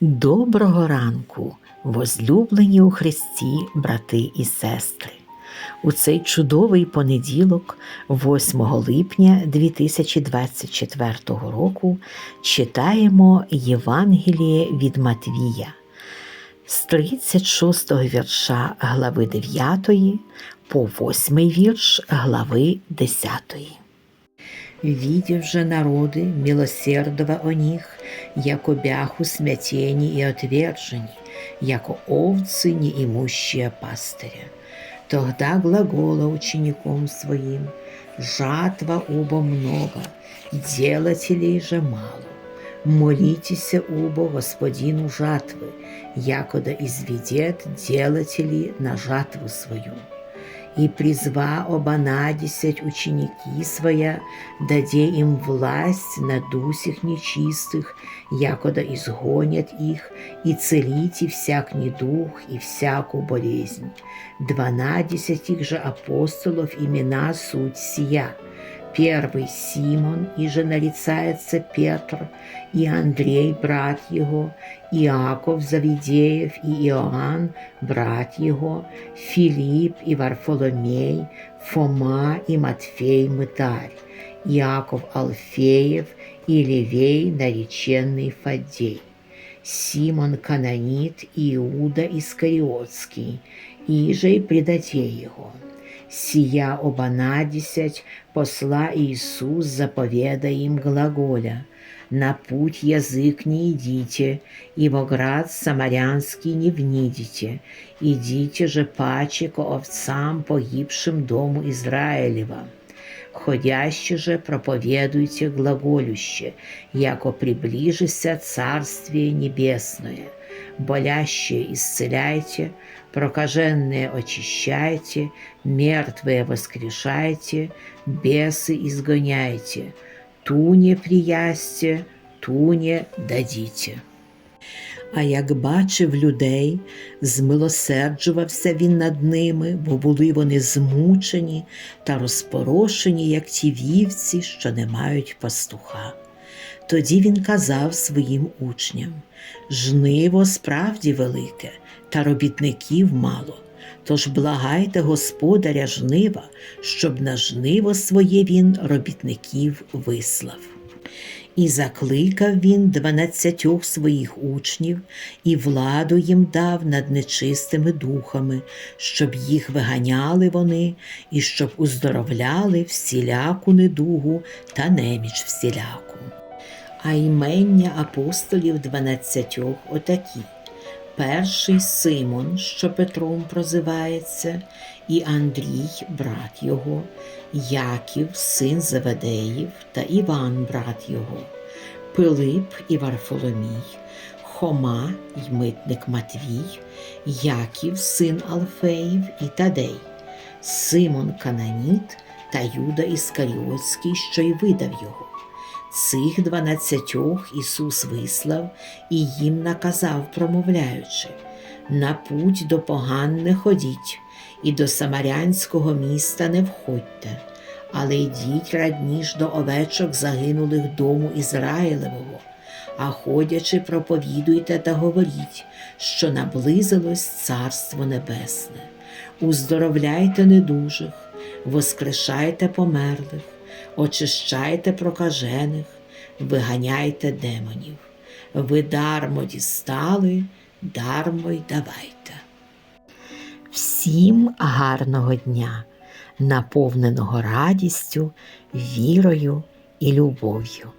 Доброго ранку, возлюблені у Христі, брати і сестри. У цей чудовий понеділок, 8 липня 2024 року, читаємо Євангеліє від Матвія з 36 вірша глави 9 по 8 вірш глави 10. Видев же народы, милосердного о них, яко бяху смятени и отвержени, яко овцы, не имущие пастыря. Тогда глагола учеником своим, жатва убо много, делателей же мало. Молитесь убо господину жатвы, якода изведет делателей на жатву свою и призва оба десять ученики своя, даде им власть на дусях нечистых, якода изгонят их, и целите всяк недух и всякую болезнь. Дванадесять их же апостолов имена суть сия. Первый Симон, и же нарицается Петр, и Андрей, брат его, Иаков Завидеев и Иоанн, брат его, Филипп и Варфоломей, Фома и Матфей Мытарь, Иаков Алфеев и Левей, нареченный Фаддей, Симон Канонит Иуда Искариотский, и же и предатей его. Сия обанадесять посла Иисус заповеда им глаголя – на путь язык не идите, и во град самарянский не внидите, идите же паче ко овцам, погибшим дому Израилева Ходяще же проповедуйте глаголюще, яко приближися Царствие Небесное. Болящие исцеляйте, прокаженные очищайте, мертвые воскрешайте, бесы изгоняйте – туне приясьте, туне дадіте. А як бачив людей, змилосерджувався він над ними, бо були вони змучені та розпорошені, як ті вівці, що не мають пастуха. Тоді він казав своїм учням жниво справді велике, та робітників мало. Тож благайте Господаря жнива, щоб на жниво своє він робітників вислав. І закликав він дванадцятьох своїх учнів і владу їм дав над нечистими духами, щоб їх виганяли вони, і щоб уздоровляли всіляку недугу та неміч всіляку. А імення апостолів дванадцятьох отакі перший Симон, що Петром прозивається, і Андрій, брат його, Яків, син Заведеїв, та Іван, брат його, Пилип і Варфоломій, Хома й митник Матвій, Яків, син Алфеїв і Тадей, Симон Кананіт та Юда Іскаріотський, що й видав його. Цих дванадцятьох Ісус вислав і їм наказав, промовляючи на путь до поган не ходіть, і до самарянського міста не входьте, але йдіть радніш до овечок загинулих дому Ізраїлевого, а ходячи, проповідуйте та говоріть, що наблизилось Царство Небесне, уздоровляйте недужих, воскрешайте померлих очищайте прокажених, виганяйте демонів. Ви дармо дістали, дармо й давайте. Всім гарного дня, наповненого радістю, вірою і любов'ю.